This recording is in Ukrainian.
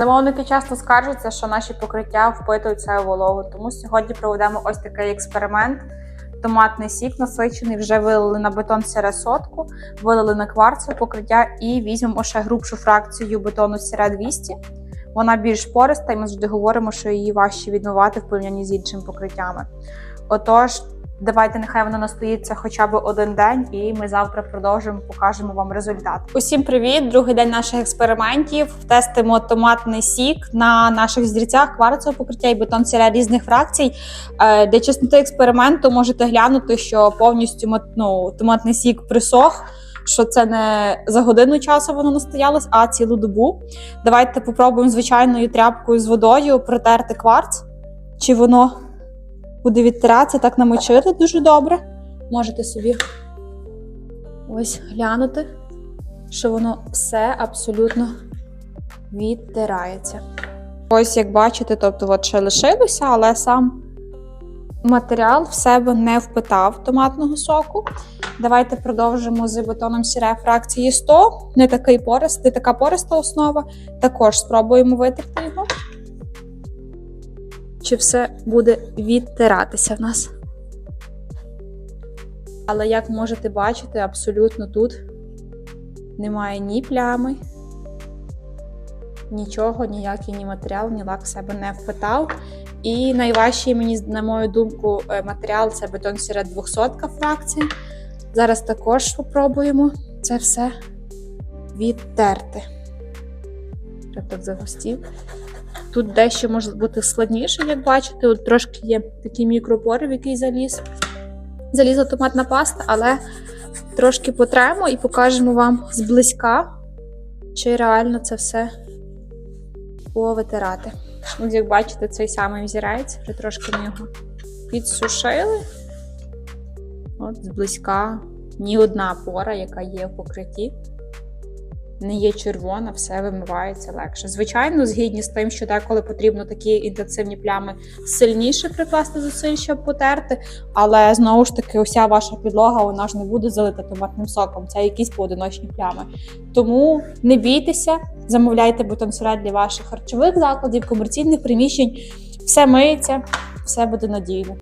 Замовники часто скаржаться, що наші покриття впитують себе вологу, тому сьогодні проведемо ось такий експеримент. Томатний сік насичений, вже вилили на бетон сіре сотку, вилили на кварцеве покриття і візьмемо ще грубшу фракцію бетону сіре 200. Вона більш пориста, і ми завжди говоримо, що її важче відмивати в порівнянні з іншими покриттями. Отож, давайте нехай вона настоїться хоча б один день, і ми завтра продовжимо, покажемо вам результат. Усім привіт! Другий день наших експериментів. Тестимо томатний сік на наших зріцях, кварцевого покриття і бетон сіре різних фракцій. Е, Для чесноти експерименту можете глянути, що повністю ну, томатний сік присох. Що це не за годину часу воно настоялось, а цілу добу. Давайте попробуємо звичайною тряпкою з водою протерти кварц, чи воно буде відтиратися, так намочити дуже добре. Можете собі ось глянути, що воно все абсолютно відтирається. Ось, як бачите, тобто от ще лишилося, але сам матеріал в себе не впитав томатного соку. Давайте продовжимо з бетоном сіре фракції 100. Не такий порист, не така пориста основа. Також спробуємо витерти його. Чи все буде відтиратися в нас? Але як можете бачити, абсолютно тут немає ні плями, нічого, ніякий ні матеріал, ні лак себе не впитав. І найважчий, мені, на мою думку, е, матеріал це бетон сіре 200 фракція. Зараз також спробуємо це все відтерти. Вже так загустів. Тут дещо може бути складніше, як бачите. От трошки є такий мікропори, в який заліз. Залізла томатна паста, але трошки потремо і покажемо вам зблизька, чи реально це все повитирати. От як бачите, цей самий взірець, вже трошки ми його підсушили. От зблизька ні одна пора, яка є в покритті, не є червона, все вимивається легше. Звичайно, згідні з тим, що деколи потрібно такі інтенсивні плями сильніше прикласти зусиль, щоб потерти. Але знову ж таки, уся ваша підлога вона ж не буде залита томатним соком. Це якісь поодиночні плями. Тому не бійтеся, замовляйте бутонсерет для ваших харчових закладів, комерційних приміщень. Все миється, все буде надійно.